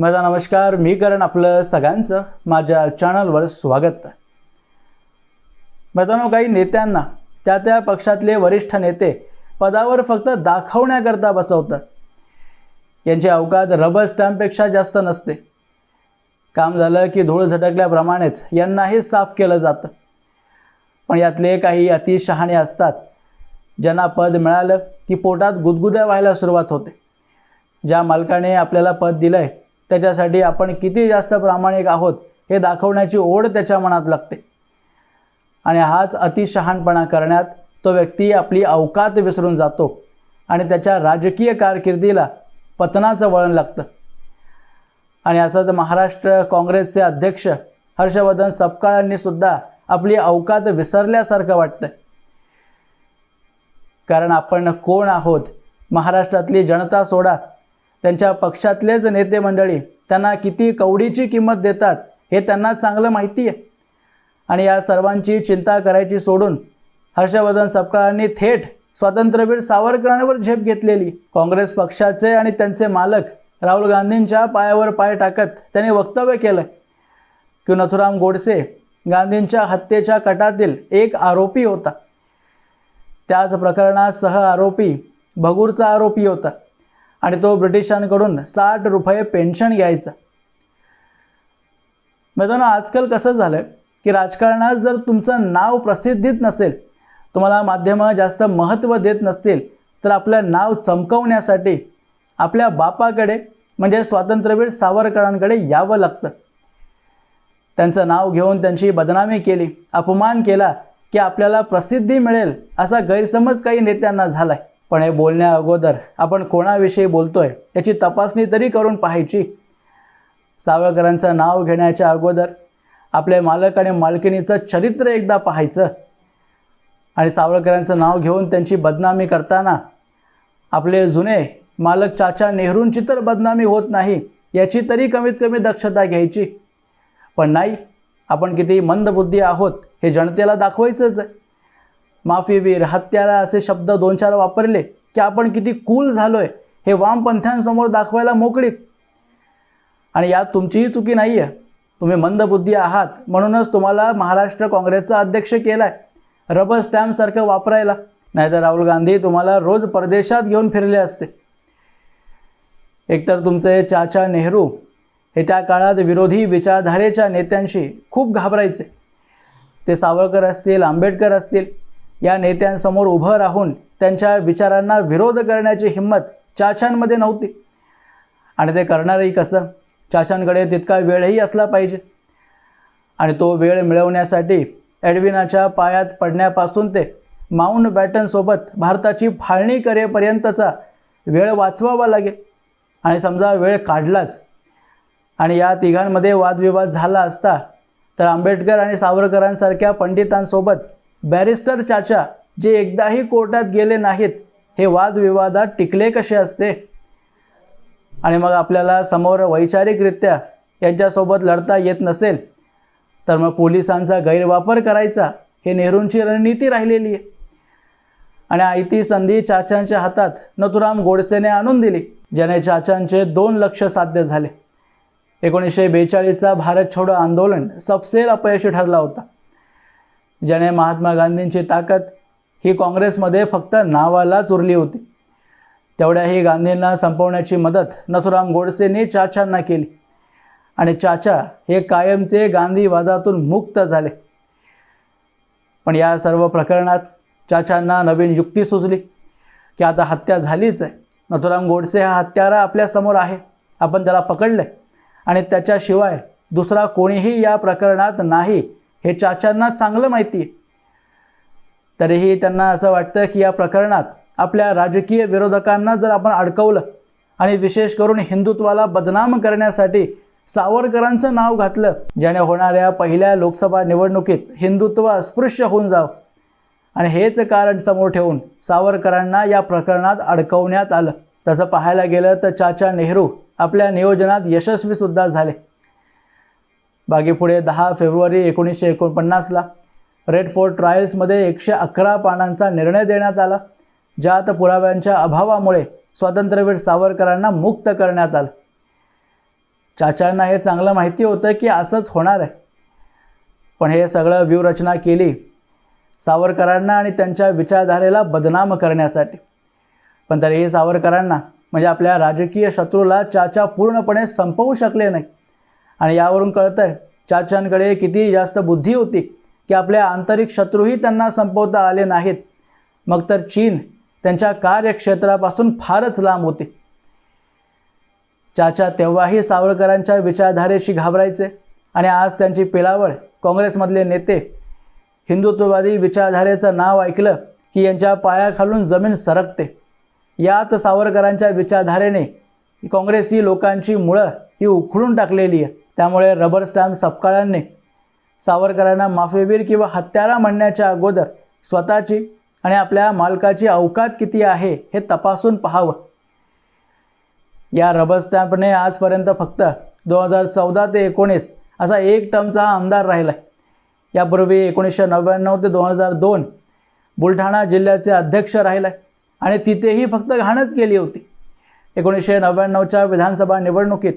माझा नमस्कार मी करण आपलं सगळ्यांचं माझ्या चॅनलवर स्वागत. आहे मित्रांनो काही नेत्यांना त्या त्या पक्षातले वरिष्ठ नेते पदावर फक्त दाखवण्याकरता बसवतात. यांची अवकात रबर स्टॅम्पपेक्षा जास्त नसते. काम झालं की धूळ झटकल्याप्रमाणेच यांनाही साफ केलं जातं. पण यातले काही अतिशहाणे असतात. ज्यांना पद मिळालं की पोटात गुदगुद्या व्हायला सुरुवात होते. ज्या मालकाने आपल्याला पद दिलं आहे त्याच्यासाठी आपण किती जास्त प्रामाणिक आहोत हे दाखवण्याची ओढ त्याच्या मनात लागते. आणि हाच अतिशहाणपणा करण्यात तो व्यक्ती आपली अवकात विसरून जातो आणि त्याच्या राजकीय कारकिर्दीला पतनाचं वळण लागतं. आणि असंच महाराष्ट्र काँग्रेसचे अध्यक्ष हर्षवर्धन सपकाळ यांनी सुद्धा आपली अवकात विसरल्यासारखं वाटतं कारण आपण कोण आहोत? महाराष्ट्रातली जनता सोडा त्यांच्या पक्षातलेच नेते मंडळी त्यांना किती कवडीची किंमत देतात हे त्यांना चांगलं माहिती आहे. आणि या सर्वांची चिंता करायची सोडून हर्षवर्धन सपकाळांनी थेट स्वातंत्र्यवीर सावरकरांवर झेप घेतलेली. काँग्रेस पक्षाचे आणि त्यांचे मालक राहुल गांधींच्या पायावर पाय टाकत त्यांनी वक्तव्य केलं. की नथुराम गोडसे गांधींच्या हत्येच्या कटातील एक आरोपी होता. त्याच प्रकरणात सह आरोपी भगूरचा आरोपी होता. आणि तो ब्रिटिशांकडून साठ रुपये पेन्शन घ्यायचा. मित्रांनो आजकाल कसं झालं की राजकारणात जर तुमचं नाव प्रसिद्धीत नसेल तुम्हाला माध्यमं जास्त महत्त्व देत नसतील तर आपलं नाव चमकवण्यासाठी आपल्या बापाकडे म्हणजे स्वातंत्र्यवीर सावरकरांकडे यावं लागतं. त्यांचं नाव घेऊन त्यांची बदनामी केली अपमान केला की आपल्याला प्रसिद्धी मिळेल असा गैरसमज काही नेत्यांना झाला आहे पण हे बोलण्या अगोदर आपण कोणाविषयी बोलतोय याची तपासणी तरी करून पाहायची. सावळकरांचं नाव घेण्याच्या अगोदर आपल्या मालक आणि मालकिणीचं चरित्र एकदा पाहायचं. आणि सावळकरांचं नाव घेऊन त्यांची बदनामी करताना आपले जुने मालक चाचा नेहरूंची तर बदनामी होत नाही याची तरी कमीत कमी दक्षता घ्यायची. पण नाही आपण किती मंदबुद्धी आहोत हे जनतेला दाखवायचंच आहे. माफीवीर हत्यारा असे शब्द दोन चार वापरले की आपण किती कूल झालोय हे वामपंथ्यांसमोर दाखवायला मोकळीत. आणि यात तुमचीही चुकी नाही आहे तुम्ही मंदबुद्धी आहात म्हणूनच तुम्हाला महाराष्ट्र काँग्रेसचा अध्यक्ष केला आहे रबर स्टॅम्पसारखं वापरायला. नाहीतर राहुल गांधी तुम्हाला रोज परदेशात घेऊन फिरले असते. एकतर तुमचे चाचा नेहरू हे त्या काळात विरोधी विचारधारेच्या नेत्यांशी खूप घाबरायचे. ते सावरकर असतील आंबेडकर असतील या नेत्यांसमोर उभं राहून त्यांच्या विचारांना विरोध करण्याची हिंमत चाचांमध्ये नव्हती. आणि ते करणारही कसं? चाचांकडे तितका वेळही असला पाहिजे. आणि तो वेळ मिळवण्यासाठी ॲडविनाच्या पायात पडण्यापासून ते माउंट बॅटनसोबत भारताची फाळणी करेपर्यंतचा वेळ वाचवावा लागेल. आणि समजा वेळ काढलाच आणि या तिघांमध्ये वादविवाद झाला असता तर आंबेडकर आणि सावरकरांसारख्या पंडितांसोबत बॅरिस्टर चाचा जे एकदाही कोर्टात गेले नाहीत हे वादविवादात टिकले कसे असते? आणि मग आपल्याला समोर वैचारिकरित्या यांच्यासोबत लढता येत नसेल तर मग पोलिसांचा गैरवापर करायचा हे नेहरूंची रणनीती राहिलेली आहे. आणि आयती संधी चाचांच्या हातात नथुराम गोडसेने आणून दिली ज्याने चाचांचे दोन लक्ष साध्य झाले. एकोणीसशे बेचाळीसचा भारत छोडो आंदोलन सपसेल अपयशी ठरला होता. ज्याने महात्मा गांधींची ताकद ही काँग्रेसमध्ये फक्त नावालाच उरली होती. तेवढ्याही गांधींना संपवण्याची मदत नथुराम गोडसेंनी चाचांना केली. आणि चाचा हे कायमचे गांधीवादातून मुक्त झाले. पण या सर्व प्रकरणात चाचांना नवीन युक्ती सुचली. की आता हत्या झालीच आहे. नथुराम गोडसे हा हत्यारा आपल्यासमोर आहे. आपण त्याला पकडलं आहे आणि त्याच्याशिवाय दुसरा कोणीही या प्रकरणात नाही हे चाचांना चांगलं माहिती. आहे तरीही त्यांना असं वाटतं की या प्रकरणात आपल्या राजकीय विरोधकांना जर आपण अडकवलं आणि विशेष करून हिंदुत्वाला बदनाम करण्यासाठी सावरकरांचं नाव घातलं ज्याने होणाऱ्या पहिल्या लोकसभा निवडणुकीत हिंदुत्व अस्पृश्य होऊन जावं. आणि हेच कारण समोर ठेवून सावरकरांना या प्रकरणात अडकवण्यात आलं. तसं पाहायला गेलं तर चाचा नेहरू आपल्या नियोजनात यशस्वीसुद्धा झाले. बागेपुढे दहा फेब्रुवारी एकोणीसशे एकोणपन्नासला रेड फोर्ट ट्रायल्समध्ये एकशे अकरा पानांचा निर्णय देण्यात आला ज्यात पुराव्यांच्या अभावामुळे स्वातंत्र्यवीर सावरकरांना मुक्त करण्यात आलं. चाचांना हे चांगलं माहिती होतं की असंच होणार आहे. पण हे सगळं व्यूहरचना केली सावरकरांना आणि त्यांच्या विचारधारेला बदनाम करण्यासाठी. पण तरीही सावरकरांना म्हणजे आपल्या राजकीय शत्रूला चाचा पूर्णपणे संपवू शकले नाही. आणि यावरून कळतं आहे चाचांकडे किती जास्त बुद्धी होती की आपल्या आंतरिक शत्रूही त्यांना संपवता आले नाहीत. मग तर चीन त्यांच्या कार्यक्षेत्रापासून फारच लांब होते. चाचा तेव्हाही सावरकरांच्या विचारधारेशी घाबरायचे आणि आज त्यांची पिलावळ काँग्रेसमधले नेते हिंदुत्ववादी विचारधारेचं नाव ऐकलं की यांच्या पायाखालून जमीन सरकते. यात सावरकरांच्या विचारधारेने काँग्रेसी लोकांची मुळं ही उखडून टाकलेली आहे त्यामुळे रबर स्टॅम्प सपकाळांनी सावरकरांना माफीवीर किंवा हत्यारा म्हणण्याच्या अगोदर स्वतःची आणि आपल्या मालकाची अवकात किती आहे हे तपासून पाहावं. या रबर स्टॅम्पने आजपर्यंत फक्त दोन हजार चौदा ते एकोणीस असा एक टर्मचा हा आमदार राहिला आहे यापूर्वी एकोणीसशे नव्याण्णव ते दोन हजार दोन बुलढाणा जिल्ह्याचे अध्यक्ष राहिला आणि तिथेही फक्त घाणच केली होती. एकोणीसशे नव्याण्णवच्या विधानसभा निवडणुकीत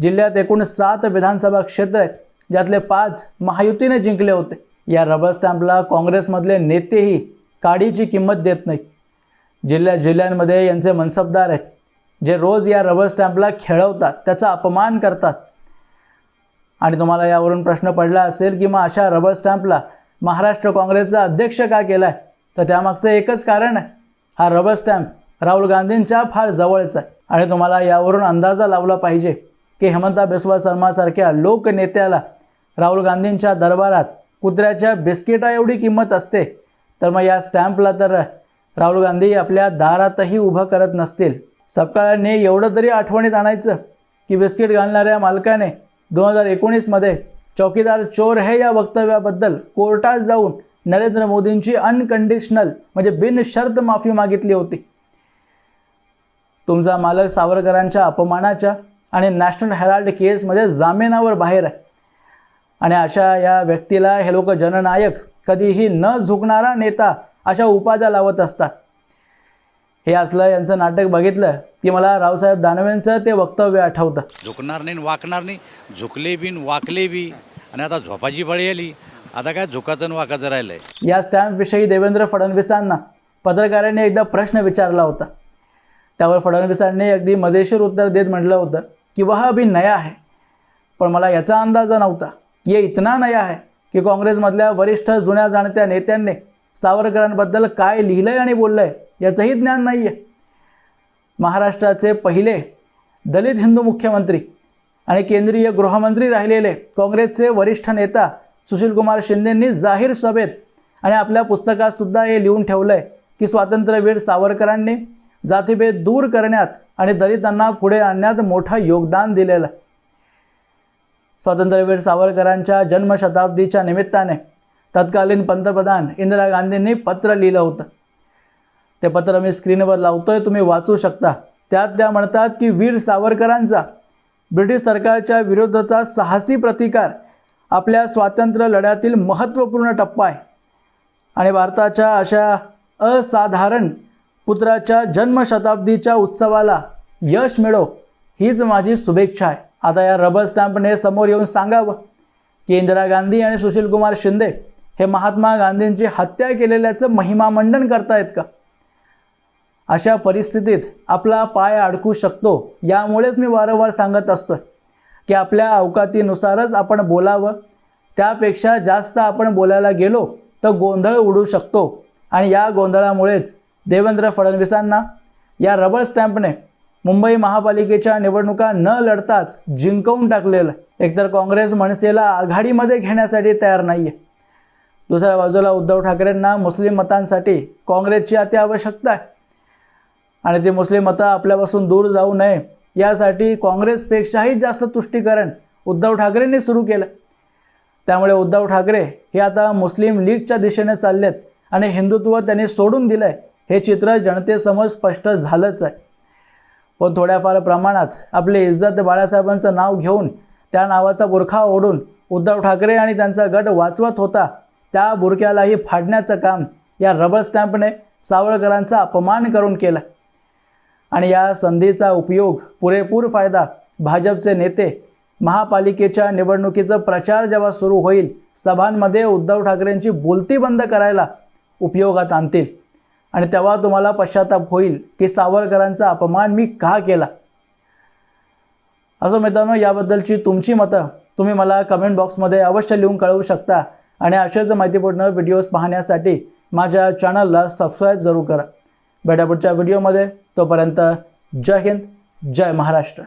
जिल्ह्यात एकूण सात विधानसभा क्षेत्र आहेत ज्यातले पाच महायुतीने जिंकले होते. या रबर स्टॅम्पला काँग्रेसमधले नेतेही काडीची किंमत देत नाही जिल्ह्या जिल्ह्यांमध्ये यांचे मनसबदार आहेत जे रोज या रबर स्टॅम्पला खेळवतात त्याचा अपमान करतात. आणि तुम्हाला यावरून प्रश्न पडला असेल की मग अशा रबर स्टॅम्पला महाराष्ट्र काँग्रेसचा अध्यक्ष का केला आहे तर त्यामागचं एकच कारण आहे हा रबर स्टॅम्प राहुल गांधींच्या फार जवळचा आहे. आणि तुम्हाला यावरून अंदाजा लावला पाहिजे की हेमंता बिस्वा शर्मासारख्या लोकनेत्याला राहुल गांधींच्या दरबारात कुत्र्याच्या बिस्किटा एवढी किंमत असते तर मग या स्टॅम्पला तर राहुल गांधी आपल्या दारातही उभं करत नसतील. सपकाळाने एवढं तरी आठवणीत आणायचं की बिस्किट घालणाऱ्या मालकाने दोन हजार एकोणीसमध्ये चौकीदार चोर हे या वक्तव्याबद्दल कोर्टात जाऊन नरेंद्र मोदींची अनकंडिशनल म्हणजे बिनशर्त माफी मागितली होती. तुमचा मालक सावरकरांच्या अपमानाच्या आणि नॅशनल हेराल्ड केसमध्ये जामिनावर बाहेर आहे. आणि अशा या व्यक्तीला हे लोक जननायक कधीही न झुकणारा नेता अशा उपाध्या लावत असतात. हे असलं यांचं नाटक बघितलं की मला रावसाहेब दानवेंचं ते वक्तव्य आठवतं. झुकणार नाही वाकणार नाही. झुकले बी आणि वाकले बी. आणि आता झोपाची बळी आली. आता काय झुकाचं वाकाचं राहिलं आहे या स्टॅम्पविषयी देवेंद्र फडणवीसांना पत्रकारांनी एकदा प्रश्न विचारला होता. त्यावर फडणवीसांनी अगदी मजेशीर उत्तर देत म्हटलं होतं. की वह अभी नया है। पण मला याचा अंदाजा नव्हता की ये इतना नया है की काँग्रेसमधल्या वरिष्ठ जुन्या जाणत्या नेत्यांनी सावरकरांबद्दल काय लिहिलं आहे आणि बोललं आहे याचंही ज्ञान नाही आहे महाराष्ट्राचे पहिले दलित हिंदू मुख्यमंत्री आणि केंद्रीय गृहमंत्री राहिलेले काँग्रेसचे वरिष्ठ नेता सुशीलकुमार शिंदेंनी जाहीर सभेत आणि आपल्या पुस्तकातसुद्धा हे लिहून ठेवलं आहे की स्वातंत्र्यवीर सावरकरांनी जातीभेद दूर करण्यात आणि दलितांना पुढे आणण्यात मोठं योगदान दिलेलं आहे. स्वातंत्र्यवीर सावरकरांच्या जन्मशताब्दीच्या निमित्ताने तत्कालीन पंतप्रधान इंदिरा गांधींनी पत्र लिहिलं होतं. ते पत्र मी स्क्रीनवर लावतोय तुम्ही वाचू शकता. त्यात त्या म्हणतात की वीर सावरकरांचा ब्रिटिश सरकारच्या विरोधाचा साहसी प्रतिकार आपल्या स्वातंत्र्य लढ्यातील महत्त्वपूर्ण टप्पा आहे. आणि भारताच्या अशा असाधारण पुत्राच्या जन्मशताब्दीच्या उत्सवाला यश मिळो हीच माझी शुभेच्छा आहे. आता या रबर स्टॅम्पने समोर येऊन सांगावं. की इंदिरा गांधी आणि सुशीलकुमार शिंदे हे महात्मा गांधींची हत्या केलेल्याचं महिमामंडन करतायत का? अशा परिस्थितीत आपला पाय अडकू शकतो यामुळेच मी वारंवार सांगत असतो की आपल्या अवकातीनुसारच आपण बोलावं. त्यापेक्षा जास्त आपण बोलायला गेलो तर गोंधळ उडू शकतो. आणि या गोंधळामुळेच देवेंद्र फडणवीसांना या रबर स्टॅम्पने मुंबई महापालिकेच्या निवडणुका न लढताच जिंकवून टाकलेलं. एकतर काँग्रेस मनसेला आघाडीमध्ये घेण्यासाठी तयार नाही आहे दुसऱ्या बाजूला उद्धव ठाकरेंना मुस्लिम मतांसाठी काँग्रेसची अति आवश्यकता आहे. आणि ती मुस्लिम मतं आपल्यापासून दूर जाऊ नये यासाठी काँग्रेसपेक्षाही जास्त तुष्टीकरण उद्धव ठाकरेंनी सुरू केलं. त्यामुळे उद्धव ठाकरे हे आता मुस्लिम लीगच्या दिशेने चाललेत आणि हिंदुत्व त्यांनी सोडून दिलं आहे हे चित्र जनतेसमोर स्पष्ट झालंच आहे. पण थोड्याफार प्रमाणात आपले इज्जत बाळासाहेबांचं नाव घेऊन त्या नावाचा बुरखा ओढून उद्धव ठाकरे आणि त्यांचा गट वाचवत होता त्या बुरक्यालाही फाडण्याचं काम या रबर स्टॅम्पने सावळकरांचा अपमान करून केला. आणि या संधीचा उपयोग पुरेपूर फायदा भाजपचे नेते महापालिकेच्या निवडणुकीचा प्रचार जेव्हा सुरू होईल सभांमध्ये उद्धव ठाकरेंची बोलती बंद करायला उपयोगात आणतील. आणि तेव्हा तुम्हाला पश्चाताप होईल की सावरकरांचा अपमान मी का केला? असो मित्रांनो याबद्दलची तुमची मतं तुम्ही मला कमेंट बॉक्समध्ये अवश्य लिहून कळवू शकता आणि अशाच माहितीपूर्ण व्हिडिओज पाहण्यासाठी माझ्या चॅनलला सबस्क्राईब जरूर करा. भेटा पुढच्या व्हिडिओमध्ये तोपर्यंत जय हिंद जय महाराष्ट्र.